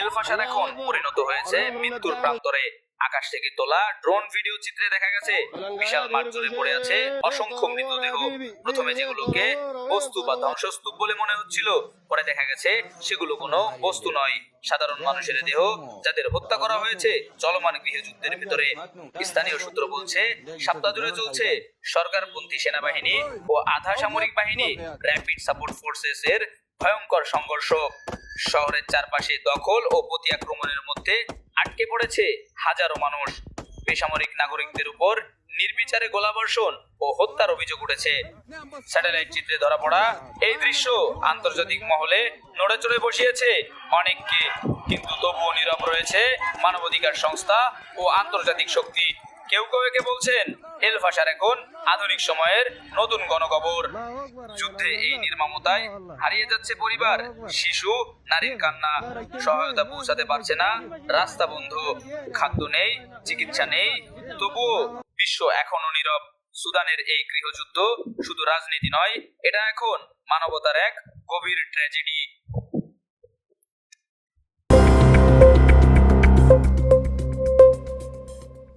এলফাসার এখন পরিণত হয়েছে মৃত্যুর প্রান্তরে। আকাশ থেকে তোলা ড্রোন ভিডিও চিত্রে দেখা গেছে বিশাল মাঠ জুড়ে পড়ে আছে অসংখ্য মৃতদেহ। প্রথমে যেগুলোকে বস্তু বা ধ্বংসস্তূপ বলে মনে হচ্ছিল পরে দেখা গেছে সেগুলো কোনো বস্তু নয়। সাধারণ মানুষের দেহ যাদের হত্যা করা হয়েছে চলমান গৃহযুদ্ধের ভিতরে। স্থানীয় সূত্র বলছে সপ্তাহ জুড়ে চলছে সরকারপন্থী সেনাবাহিনী ও আধা সামরিক বাহিনী র্যাপিড সাপোর্ট ফোর্সেস এর ভয়ঙ্কর সংঘর্ষ। শহরের চারপাশে দখল ও প্রতি আক্রমণের মধ্যে আটকে পড়েছে হাজারো মানুষ। বেসামরিক নাগরিকদের উপর নির্বিচারে গোলাবর্ষণ ও হত্যার অভিযোগ উঠেছে। স্যাটেলাইট চিত্রে ধরা পড়া এই দৃশ্য আন্তর্জাতিক মহলে নড়ে চড়ে বসিয়েছে অনেককে। কিন্তু তবুও নীরব রয়েছে মানবাধিকার সংস্থা ও আন্তর্জাতিক শক্তি। কেউ কেউ একে বলছেন এল ভাষার এখন আধুনিক সময়ের নতুন গণকবর। যুদ্ধে এই নির্মমতায় হারিয়ে যাচ্ছে পরিবার, শিশু, নারীর কান্না। সহায়তা পৌঁছাতে পারছে না রাস্তা বন্ধ। খাদ্য নেই, চিকিৎসা নেই, তবুও বিশ্ব এখনও নীরব। সুদানের এই গৃহযুদ্ধ শুধু রাজনীতি নয়, এটা এখন মানবতার এক গভীর ট্র্যাজেডি